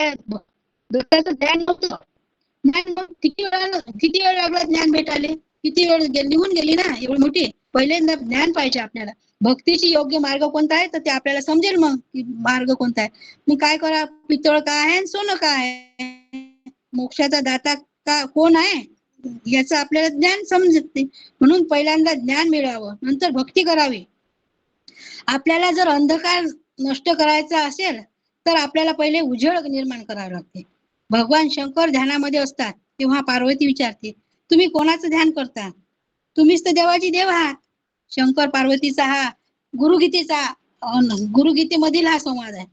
दत्ताचं ज्ञान नव्हतं. ज्ञान किती वेळा किती वेळ लागला ज्ञान भेटायले? किती वेळ निघून गेली ना एवढी मोठी? पहिल्यांदा ज्ञान पाहिजे आपल्याला. भक्तीची योग्य मार्ग कोणता आहे? तर ते आपल्याला समजेल मग की मार्ग कोणता आहे. मी काय करा? पितळ काय आहे आणि सोनं काय आहे? मोक्षाचा दाता का कोण आहे? याचं आपल्याला ज्ञान समजत. नाही म्हणून पहिल्यांदा ज्ञान मिळावं नंतर भक्ती करावी. आपल्याला जर अंधकार नष्ट करायचा असेल तर आपल्याला पहिले उजळ निर्माण करावे लागते. भगवान शंकर ध्यानामध्ये असतात तेव्हा पार्वती विचारते तुम्ही कोणाचं ध्यान करता? तुम्हीच तर देवाची देव आहात. शंकर पार्वतीचा हा गुरुगीतेचा गुरुगीतेमधील हा संवाद आहे.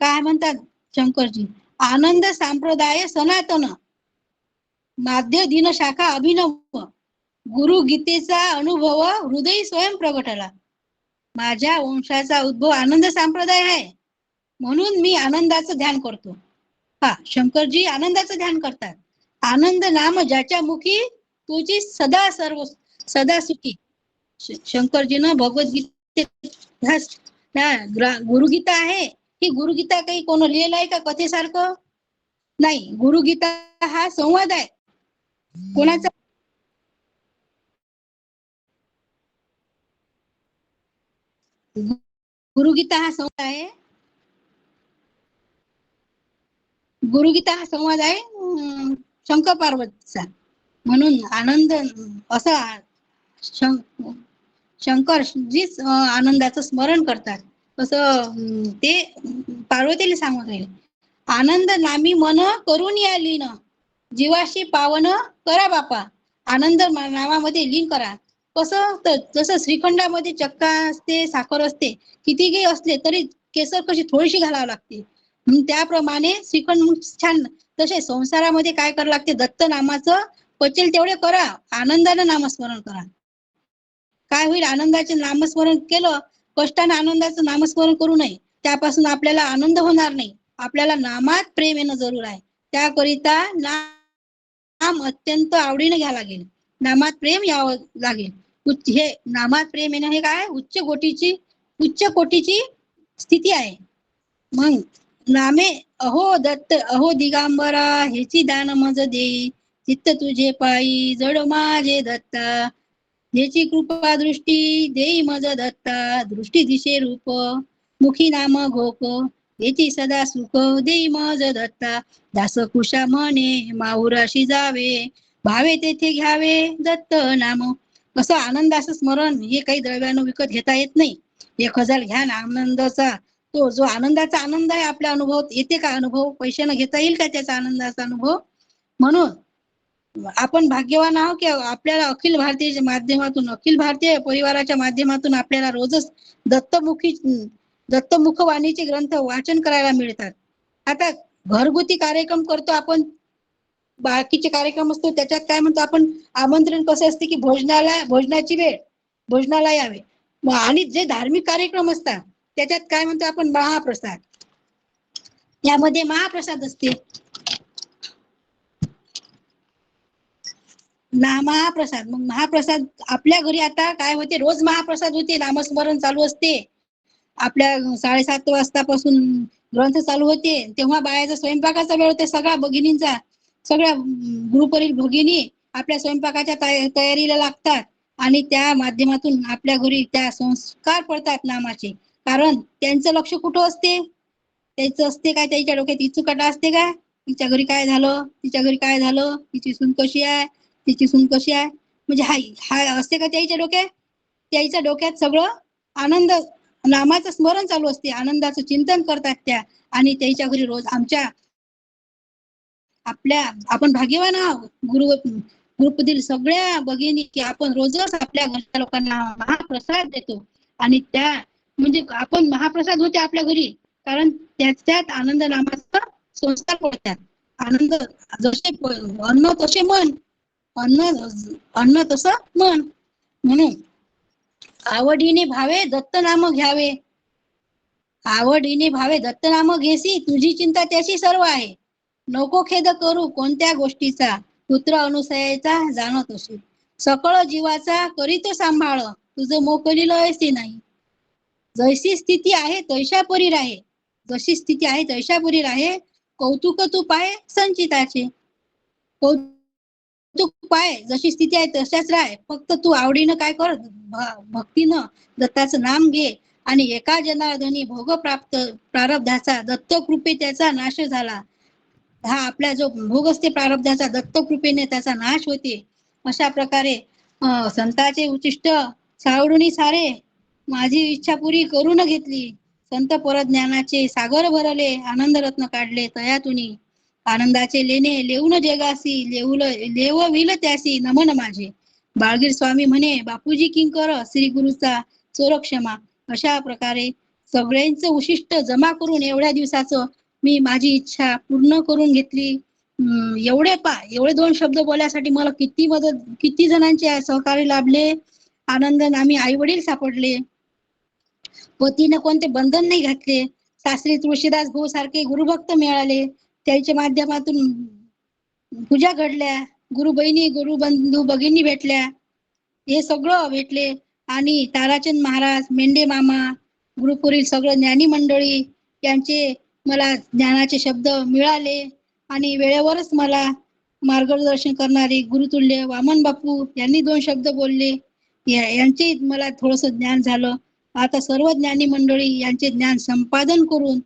काय म्हणतात शंकरजी? आनंद संप्रदाय सनातन माध्य दिन शाखा अभिनव गुरु गीतेचा अनुभव हृदय स्वयं प्रगटला. माझ्या वंशाचा उद्भव आनंद संप्रदाय आहे. म्हणून मी आनंदाचं ध्यान करतो. हा शंकरजी आनंदाचं ध्यान करतात. आनंद नाम ज्याच्या मुखी तुझी सदा सर्व सदा सुखी. शंकरजीनं भगवद्गीते गुरुगीता आहे. ही गुरुगीता काही कोण लिहिलं आहे का कथेसारखं? नाही गुरुगीता हा संवाद आहे. कोणाचा? गुरुगीता हा संवाद आहे. गुरुगीता हा संवाद आहे. शंकर पार्वतीचा म्हणून आनंद असा शं- शंकर जीच आनंदाचं स्मरण करतात. तसं ते पार्वतीला सांगत राहिले आनंद नामी मन करून या लीन. जीवाशी पावन करा बापा. आनंद नावामध्ये लीन करा. कसं तर जसं श्रीखंडामध्ये चक्का असते साखर असते किती काही असले तरी केसर कशी थोडीशी घालावं लागते. त्याप्रमाणे श्रीखंड मग छान तसे संसारामध्ये काय करावं लागते? दत्त नामाचं पचेल तेवढे करा. आनंदानं नामस्मरण करा. काय होईल? आनंदाचे नामस्मरण केलं कष्टाने आनंदाचं नामस्मरण करू नये. त्यापासून आपल्याला आनंद होणार नाही. आपल्याला नामात प्रेम येणं जरूर आहे. त्याकरिता नाम अत्यंत आवडीने घ्या लागेल. नामात प्रेम यावं लागेल. उच्च हे नामात प्रेम येणं हे काय? उच्च कोटीची उच्च कोटीची स्थिती आहे. मग नामे अहो दत्त अहो दिगांबरा हेची दान मज दे चित्त तुझे पायी जड माझे दत्ता. हेची कृपा दृष्टी देई मज दत्ता. दृष्टी दिशे रूप मुखी नाम घोक हेची सदा सुख देई मज दत्ता. दास कुशा म्हणे माहुराशी जावे. भावे तेथे घ्यावे दत्त नाम. असं आनंदाचं स्मरण हे काही द्रव्यानं विकत घेता येत नाही. एक हजार घ्या ना आनंदाचा. तो जो आनंदाचा आनंद आहे आपल्या अनुभवात येते का अनुभव? पैशानं घेता येईल का त्याचा आनंदाचा अनुभव? म्हणून आपण भाग्यवान आहोत की आपल्याला अखिल भारतीय माध्यमातून अखिल भारतीय परिवाराच्या माध्यमातून आपल्याला रोजच दत्तमुखी दत्तमुखवाणीचे ग्रंथ वाचन करायला मिळतात. आता घरगुती कार्यक्रम करतो आपण. बाकीचे कार्यक्रम असतो त्याच्यात काय म्हणतो आपण? आमंत्रण कसे असते की भोजनाला भोजनाची वेळ भोजनाला यावे. आणि जे धार्मिक कार्यक्रम असतात त्याच्यात काय म्हणतो आपण? महाप्रसाद. यामध्ये महाप्रसाद असते ना महाप्रसाद. मग महाप्रसाद आपल्या घरी आता काय होते? रोज महाप्रसाद होते. नामस्मरण चालू असते. आपल्या साडेसात वाजतापासून ग्रंथ चालू होते. तेव्हा बायाचा स्वयंपाकाचा वेळ होते. सगळ्या भगिनींचा सगळ्या ग्रुपवरील भगिनी आपल्या स्वयंपाकाच्या तयारीला लागतात. आणि त्या माध्यमातून आपल्या घरी त्या संस्कार पडतात नामाचे. कारण त्यांचं लक्ष कुठं असते? त्याचं असते काय? त्याच्या डोक्यात इचुकाटा असते का? तिच्या घरी काय झालं? तिच्या घरी काय झालं? तिची सून कशी आहे? तिची सून कशी आहे? म्हणजे हा हा असते का त्याच्या डोक्यात? त्याच्या डोक्यात सगळं आनंद नामाचं स्मरण चालू असते. आनंदाचं चिंतन करतात त्या. आणि त्याच्या घरी रोज आमच्या आपल्या आपण भाग्यवान आहोत. गुरु ग्रुपमधील सगळ्या भगिनी की आपण रोजच आपल्या घरच्या लोकांना महाप्रसाद देतो. आणि त्या म्हणजे आपण महाप्रसाद होते आपल्या घरी कारण त्याच्यात आनंद नामाचा संस्कार पडतात. आनंद जसे अन्न तसे मन अन्न अन्न तसं मन. म्हणून आवडीने भावे दत्त नाम घ्यावे. आवडीने भावे दत्त नाम घेसी तुझी चिंता त्याची सर्व आहे. नको खेद करू कोणत्या गोष्टीचा पुत्र अनुसयाचा जाणत असे. सकळ जीवाचा करीत सांभाळ तुझं मोकलील असे नाही. जैसी स्थिती आहे तैशा परी राहे. जशी स्थिती आहे तैशा परी राहे. कौतुक तू पाय संचिताचे. कौतुक पाय जशी स्थिती आहे तशाच राह. फक्त तू आवडीनं काय कर भ- भक्तीनं दत्ताचं नाम घे. आणि एका जनार्दनी भोग प्राप्त प्रारब्धाचा दत्त कृपे त्याचा नाश झाला. हा आपला जो भोग असते प्रारब्धाचा दत्त कृपेने त्याचा नाश होते. अशा प्रकारे संताचे उचिष्ट सावडुनी सारे. माझी इच्छा पुरी करून घेतली. संत परज्ञानाचे सागर भरले आनंद रत्न काढले तयातुनी. आनंदाचे लेणे लेऊन जगासी लेऊल लेवविल त्यासी नमन माझे. बाळगीर स्वामी म्हणे बापूजी किंकर श्री गुरुचा चोर क्षमा. अशा प्रकारे सगळ्यांचं उशिष्ट जमा करून एवढ्या दिवसाचं मी माझी इच्छा पूर्ण करून घेतली. एवढे पा एवढे दोन शब्द बोलण्यासाठी मला किती मदत किती जणांचे सहकार्य लाभले. आनंद आम्ही आई वडील सापडले. पतीनं कोणते बंधन नाही घातले. सासरी तुळशीदास भाऊ सारखे गुरुभक्त मिळाले. त्यांच्या माध्यमातून पूजा घडल्या. गुरु बहिणी गुरु बंधू भगिनी भेटल्या. हे सगळं भेटले. आणि ताराचंद महाराज मेंढे मामा गुरुपुरील सगळं ज्ञानी मंडळी यांचे मला ज्ञानाचे शब्द मिळाले. आणि वेळेवरच मला मार्गदर्शन करणारे गुरुतुल्य वामन बापू यांनी दोन शब्द बोलले. यांचे मला थोडस ज्ञान झालं. आता सर्व ज्ञानी मंडळी यांचे ज्ञान संपादन करून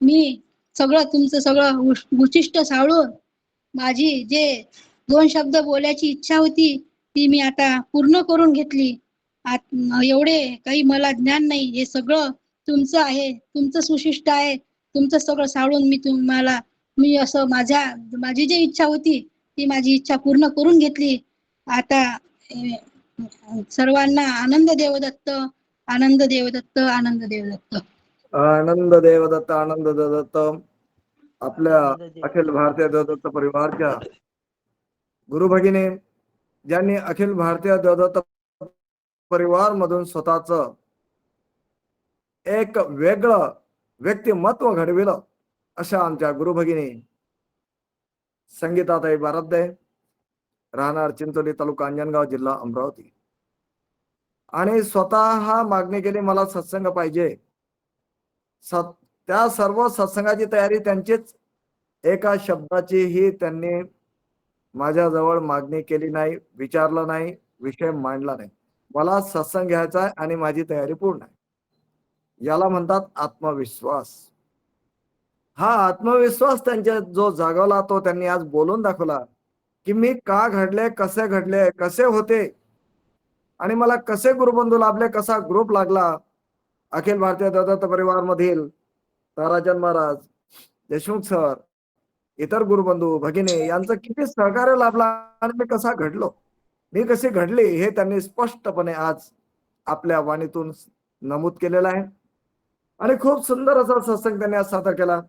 मी सगळं तुमचं सगळं उचिष्ट सावळून माझी जे दोन शब्द बोलायची इच्छा होती ती मी आता पूर्ण करून घेतली. एवढे काही मला ज्ञान नाही हे सगळं तुमचं आहे तुमचं सुशिष्ट आहे तुमचं सगळं सावळून मी तुम्हाला मी असं माझ्या माझी जी इच्छा होती ती माझी इच्छा पूर्ण करून घेतली. आता सर्वांना आनंद देवदत्त आनंद देवदत्त आनंद देवदत्त. आनंद देवदत्त आनंद देवदत्त. आपल्या अखिल भारतीय देवदत्त परिवारच्या गुरु भगिनी ज्यांनी अखिल भारतीय देवदत्त परिवार मधून स्वतःच एक वेगळं व्यक्तिमत्व घडविलं अशा आमच्या गुरु भगिनी संगीताताई बारद्दे राहणार चिंचोली तालुका अंजनगाव जिल्हा अमरावती. आणि स्वतः मागणी केली मला सत्संग पाहिजे. सत त्या सर्व सत्संगाची तयारी त्यांचीच. एका शब्दाची ही त्यांनी माझ्याजवळ मागणी केली नाही विचारलं नाही विषय मांडला नाही. मला सत्संग घ्यायचा आहे आणि माझी तयारी पूर्ण आहे. याला म्हणतात आत्मविश्वास. हा आत्मविश्वास त्यांच्या जो जागवला तो त्यांनी आज बोलून दाखवला की मी का घडले कसे घडले कसे होते आणि मला कसे गुरुबंधू लाभले कसा ग्रुप लागला अखिल भारतीय दत्त परिवार मधील ताराचंद महाराज देशमुख सर इतर गुरुबंधू भगिनी यांचं किती सहकार्य लाभला आणि मी कसा घडलो? मी कशी घडली हे त्यांनी स्पष्टपणे आज आपल्या वाणीतून नमूद केलेलं आहे. आणि खूप सुंदर असा सत्संग त्यांनी आज सादर केला.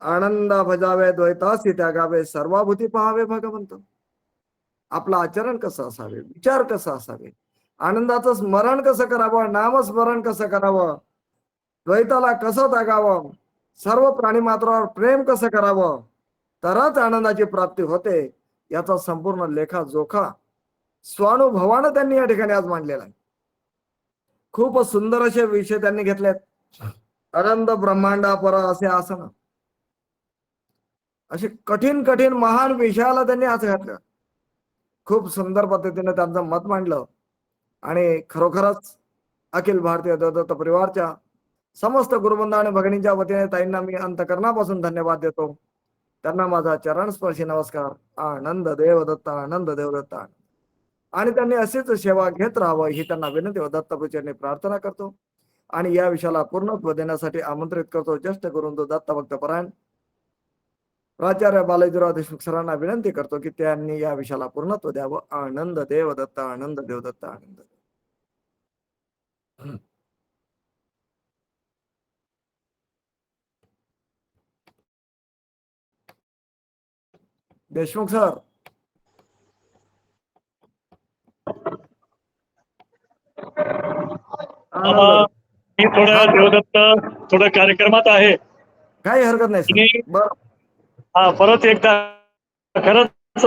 आनंदा भजावे द्वैतासी त्यागावे सर्वाभूती पहावे भगवंत. आपलं आचरण कसं असावे? विचार कसा असावे? आनंदाचं स्मरण कसं करावं? नामस्मरण कसं करावं? द्वैताला कसं त्यागावं सर्व प्राणी मात्रावर प्रेम कसं करावं? तरच आनंदाची प्राप्ती होते याचा संपूर्ण लेखा जोखा स्वानुभवानं त्यांनी या ठिकाणी आज मांडलेला आहे. खूप सुंदर असे विषय त्यांनी घेतलेत. आनंद ब्रह्मांडा पर असे आसन. असे कठीण कठीण महान विषयाला त्यांनी आज घातलं. खूप सुंदर पद्धतीने त्यांचं मत मांडलं. आणि खरोखरच अखिल भारतीय दत्त परिवारच्या समस्त गुरुबंध आणि भगिनींच्या वतीने ताईंना मी अंतकरणापासून धन्यवाद देतो. त्यांना माझा चरण स्पर्शी नमस्कार. आनंद देव दत्त आनंद देव दत्त आणि त्यांनी अशीच सेवा घेत राहावं ही त्यांना विनंती व दत्तपूजेने प्रार्थना करतो. आणि या विषयाला पूर्णत्व देण्यासाठी आमंत्रित करतो. ज्येष्ठ गुरुंद तो दत्त भक्त परायण. प्राचार्य बालाजीराव देशमुख सरांना विनंती करतो की त्यांनी या विषयाला पूर्णत्व द्यावं. आनंद देव दत्त आनंद देव दत्त आनंद देशमुख सर. मी थोडं देवदत्त थोडं कार्यक्रमात आहे. काही हरकत नाही हा परत एकदा. खरंच